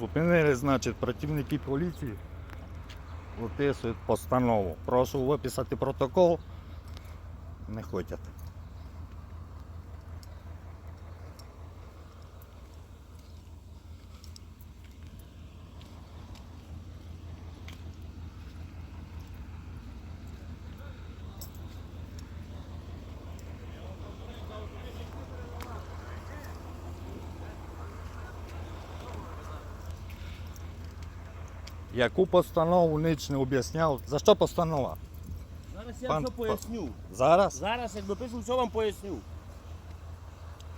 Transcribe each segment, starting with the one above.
Зупинили, значить, працівники поліції виписують постанову. Прошу виписати протокол. Не хочуть. Яку постанову ніч не об'ясняв. За що постанова? Зараз я Пан- все поясню. Зараз? Зараз, як допишу, все вам поясню.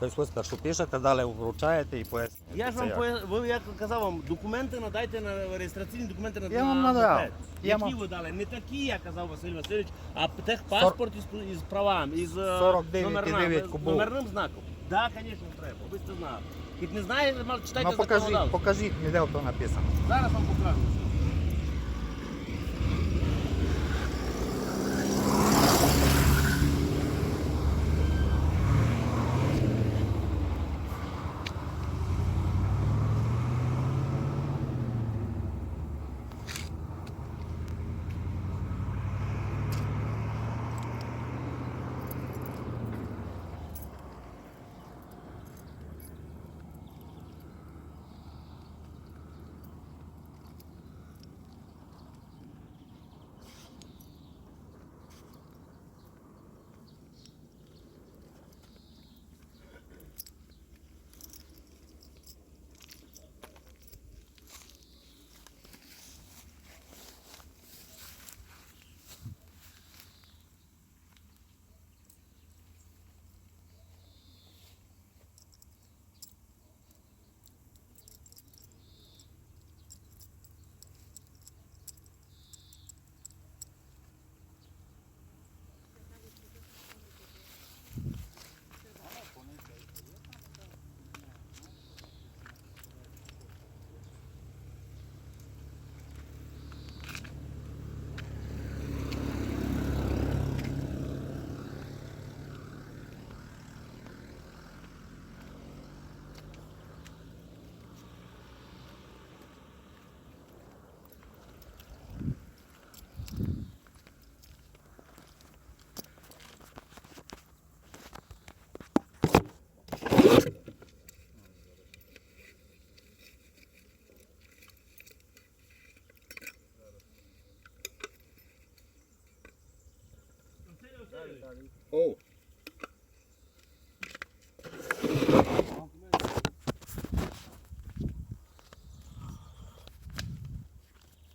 Тобто ви спершу пишете, далі вручаєте і пояснюєте. Я ж Це вам як? поя... ви як казав вам, документи надайте на реєстраційні документи на Я вам на надав. мопед. Я Які вам- ви дали? Не такі, як казав Василь Васильович, а техпаспорт із, із правами, із е, 49,9 номерним, кубов. номерним знаком. Так, да, звісно, треба, ви це знали. Як не знаєте, читайте Ну покажіть, законодавство. покажіть, де то написано. Зараз вам покажу. О.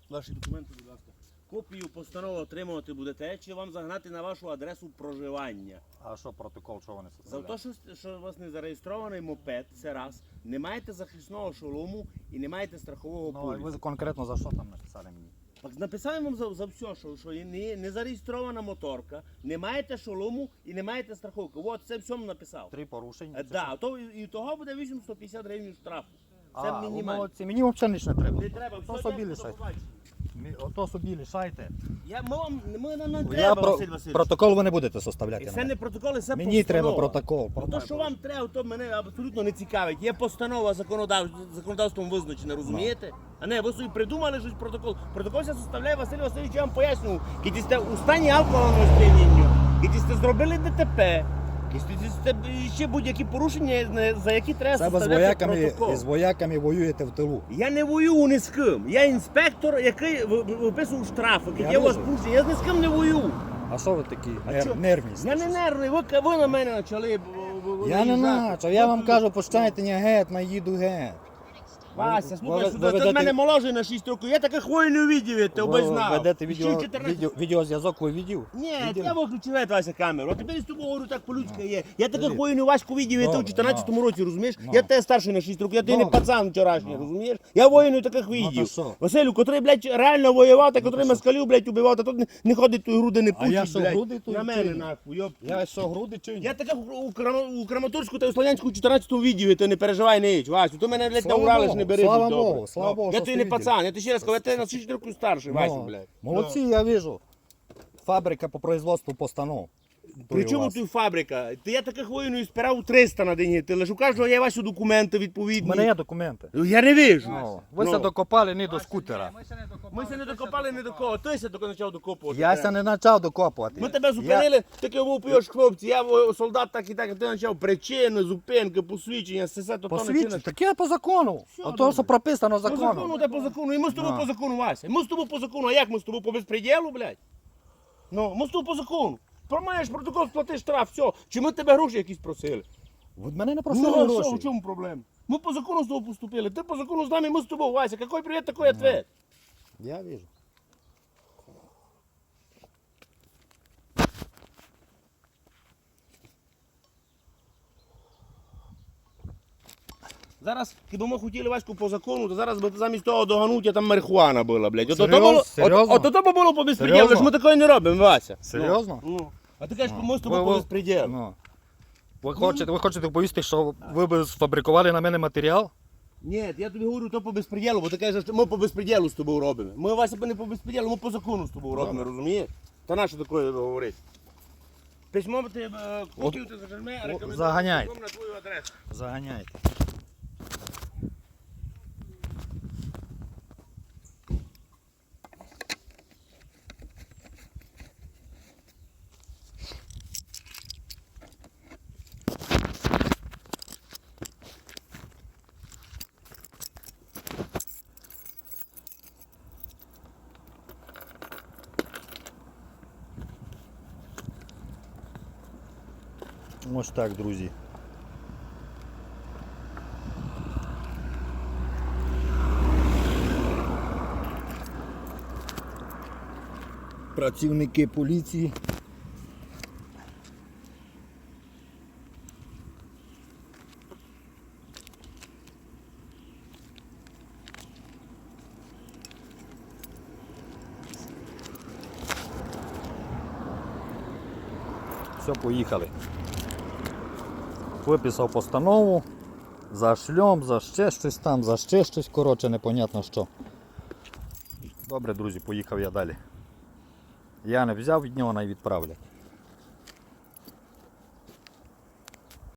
Ваші документи, будь ласка. Копію постанови отримувати будете, чи вам загнати на вашу адресу проживання. А що протокол, що вони За те, що, що у вас не зареєстрований мопед, це раз, не маєте захисного шолому і не маєте страхового Ну, а полісу. ви конкретно за що там написали мені? Так написав вам за, за все, що, що не, не зареєстрована моторка, не маєте шолому і не маєте страховки. От це все написав. Три порушення? Е, це Да, то, і того буде 850 гривень штрафу. Це А, ви мінімально. молодці. Мені взагалі не треба. Не треба, все, собі дякую, до побачення. Мі- Ото собі лишайте. Я, ми вам, ми, нам не Я треба, про... Василь Васильович. Протокол ви не будете составляти. І на це мене. не протоколи, це Мені треба протокол. Ну, то, що вам треба, то мене абсолютно не цікавить. Є постанова законодав... законодавством визначена, розумієте? А не, ви собі придумали щось протокол. Протокол це составляє Василь Васильович, я вам пояснював. Які сте у стані алкогольного сп'яніння, які сте зробили ДТП, сте ще будь-які порушення, за які треба Себе з составляти вояками, протокол. з вояками воюєте в тилу. Я не воюю ні з ким. Я інспектор, який ви- ви- виписував штрафи. Я Які у вас порушення. Я ні з ким не воюю. А що ви такі нер... чо? нервні? Я не нервний, ви, ви на мене почали. б- б- б- Я не наїжджати. начав, я вам кажу, пощайте не геть, наїду геть. Вася, Ви- слухай, сюди, ти в мене молодший на 6 років. Я таких воїн не видів, я тебе Ви ведете відео, 14 відео, відеозв'язок, ви відео? Ні, я виключив Вася камеру. А тепер з тобою говорю так по-людськи є. Я таких Скажіть. воїнів Ваську видів, я тебе в 14 році, розумієш? Ну. Я тебе старший на 6 років, я ти не пацан вчорашній, Ну. розумієш? Я воїнів таких видів. Василю, котрий, блядь, реально воював, та Ну, котрий москалів, блядь, убивав, та тут не, не ходить, той груди не А я пучить, блядь. На мене, нахуй, йоп. Я що, груди чи? Я таких у, Краматорську та у Слов'янську 14 відео, ти не переживай, не їдь, Васю. Ти мене, блядь, науралиш, Богу, не бери. слава будь добре. Богу, слава Ну, Богу, Я ти не пацан, я тобі ще раз кажу, я тебе на 6 років старший, Васю, Ну, блядь. Молодці, я вижу. Фабрика по производству постанов. Той При чому у тут фабрика? Ти я таких воїнів збирав 300 на день. Ти лише у кожного є ваші документи відповідні. У мене є документи. Я не вижу. Ну, ви Ну. се докопали не до скутера. Ми се не докопали ні до кого. Ти се тільки почав докопувати. Я ся не почав докопувати. Ми тебе Я- зупинили, таке був п'єш хлопці, я солдат так і так, а ти почав причини, зупинки, посвідчення, все це, то то Посвідчення, так я по закону. Все Ото, добре. що прописано По закону, законом. та по закону. І ми з тобою Ну. по закону, Вася. Ми з тобою по закону, а як ми з тобою по безпреділу, блядь? Ну, ми з тобою по закону. Промаєш протокол, сплати штраф, все. Чи ми тебе гроші якісь просили? От мене не Ну, просили а що, в гроші. чому проблема? Ми по закону з тобою поступили. Ти по закону з нами, ми з тобою, Вася. Какой привіт, такий ответ. Я вижу. Зараз, якби ми хотіли Ваську по закону, то зараз би замість того догануття там марихуана була, блядь. Ото то Серйоз- було, серйозно? От, ото би було по безпреділу, Серйозно? ж ми такої не робимо, Вася. Серйозно? Ну, ну. А ти кажеш, Ну. ми з тобою по безпреділу. Ну. Ви хочете, ви хочете повісти, що ви б сфабрикували на мене матеріал? Ні, я тобі говорю, то по безпреділу, бо ти кажеш, що ми по безпреділу з тобою робимо. Ми Вася не по безпреділу, ми по закону з тобою робимо, розумієш? Та нащо такое говорити? Письмо ти е, копію ти зажми, а рекомендую заганяй. на твою адресу. Заганяйте. Ось так, друзі. Працівники поліції. Все, поїхали. Виписав постанову за шльом, за ще щось там, за ще щось, коротше, непонятно що. Добре, друзі, поїхав я далі. Я не взяв від нього, навіть відправлять.